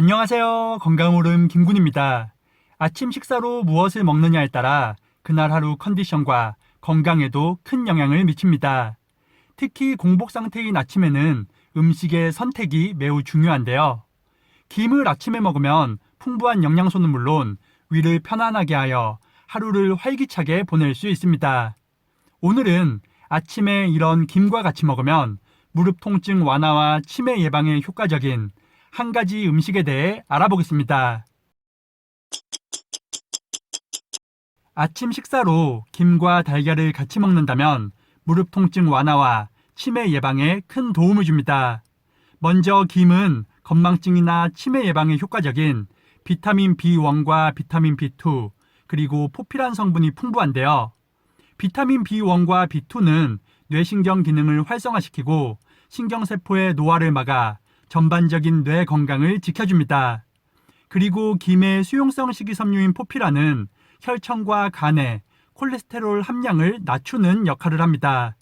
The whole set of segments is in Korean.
안녕하세요. 건강오름 김군입니다. 아침 식사로 무엇을 먹느냐에 따라 그날 하루 컨디션과 건강에도 큰 영향을 미칩니다. 특히 공복 상태인 아침에는 음식의 선택이 매우 중요한데요. 김을 아침에 먹으면 풍부한 영양소는 물론 위를 편안하게 하여 하루를 활기차게 보낼 수 있습니다. 오늘은 아침에 이런 김과 같이 먹으면 무릎 통증 완화와 치매 예방에 효과적인 한 가지 음식에 대해 알아보겠습니다. 아침 식사로 김과 달걀을 같이 먹는다면 무릎 통증 완화와 치매 예방에 큰 도움을 줍니다. 먼저 김은 건망증이나 치매 예방에 효과적인 비타민 B1과 비타민 B2 그리고 포피란 성분이 풍부한데요. 비타민 B1과 B2는 뇌신경 기능을 활성화시키고 신경세포의 노화를 막아 전반적인 뇌 건강을 지켜줍니다. 그리고 김의 수용성 식이섬유인 포피라는 혈청과 간에 콜레스테롤 함량을 낮추는 역할을 합니다.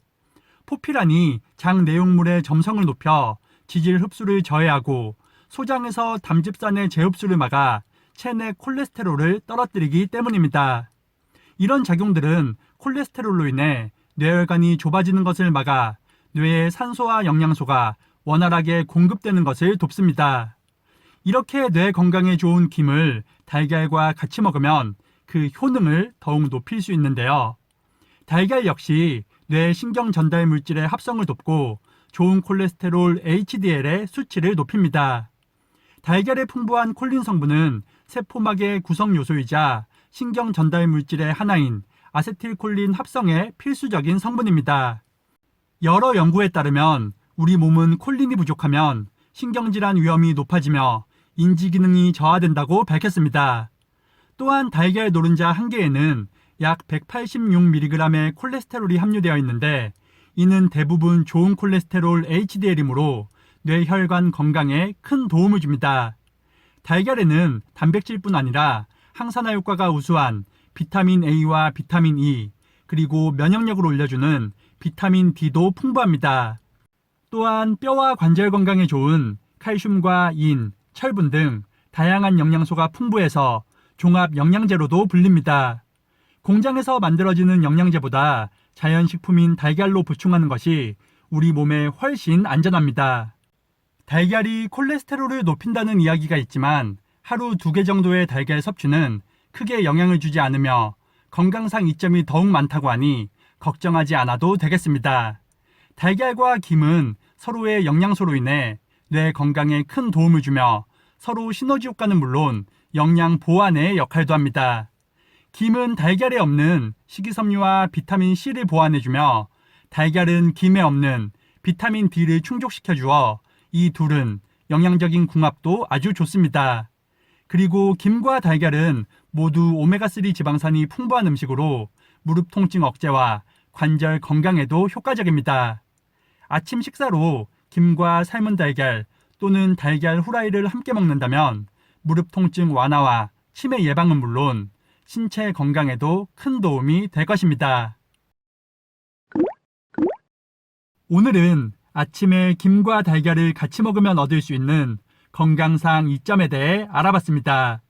포피란이 장 내용물의 점성을 높여 지질 흡수를 저해하고 소장에서 담즙산의 재흡수를 막아 체내 콜레스테롤을 떨어뜨리기 때문입니다. 이런 작용들은 콜레스테롤로 인해 뇌혈관이 좁아지는 것을 막아 뇌에 산소와 영양소가 원활하게 공급되는 것을 돕습니다. 이렇게 뇌 건강에 좋은 김을 달걀과 같이 먹으면 그 효능을 더욱 높일 수 있는데요. 달걀 역시 뇌 신경 전달 물질의 합성을 돕고 좋은 콜레스테롤 HDL의 수치를 높입니다. 달걀에 풍부한 콜린 성분은 세포막의 구성 요소이자 신경 전달 물질의 하나인 아세틸콜린 합성에 필수적인 성분입니다. 여러 연구에 따르면 우리 몸은 콜린이 부족하면 신경질환 위험이 높아지며 인지 기능이 저하된다고 밝혔습니다. 또한 달걀 노른자 한 개에는 약 186mg의 콜레스테롤이 함유되어 있는데 이는 대부분 좋은 콜레스테롤 HDL이므로 뇌혈관 건강에 큰 도움을 줍니다. 달걀에는 단백질뿐 아니라 항산화 효과가 우수한 비타민 A와 비타민 E, 그리고 면역력을 올려주는 비타민 D도 풍부합니다. 또한 뼈와 관절 건강에 좋은 칼슘과 인, 철분 등 다양한 영양소가 풍부해서 종합 영양제로도 불립니다. 공장에서 만들어지는 영양제보다 자연식품인 달걀로 보충하는 것이 우리 몸에 훨씬 안전합니다. 달걀이 콜레스테롤을 높인다는 이야기가 있지만 하루 두 개 정도의 달걀 섭취는 크게 영향을 주지 않으며 건강상 이점이 더욱 많다고 하니 걱정하지 않아도 되겠습니다. 달걀과 김은 서로의 영양소로 인해 뇌 건강에 큰 도움을 주며 서로 시너지 효과는 물론 영양 보완의 역할도 합니다. 김은 달걀에 없는 식이섬유와 비타민 C를 보완해주며 달걀은 김에 없는 비타민 D를 충족시켜 주어 이 둘은 영양적인 궁합도 아주 좋습니다. 그리고 김과 달걀은 모두 오메가3 지방산이 풍부한 음식으로 무릎 통증 억제와 관절 건강에도 효과적입니다. 아침 식사로 김과 삶은 달걀 또는 달걀 후라이를 함께 먹는다면 무릎 통증 완화와 치매 예방은 물론 신체 건강에도 큰 도움이 될 것입니다. 오늘은 아침에 김과 달걀을 같이 먹으면 얻을 수 있는 건강상 이점에 대해 알아봤습니다.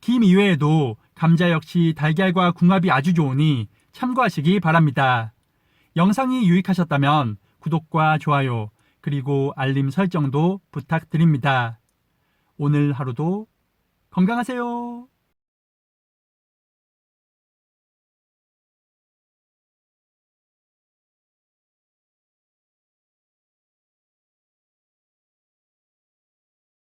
김 이외에도 감자 역시 달걀과 궁합이 아주 좋으니 참고하시기 바랍니다. 영상이 유익하셨다면 구독과 좋아요 그리고 알림 설정도 부탁드립니다. 오늘 하루도 건강하세요.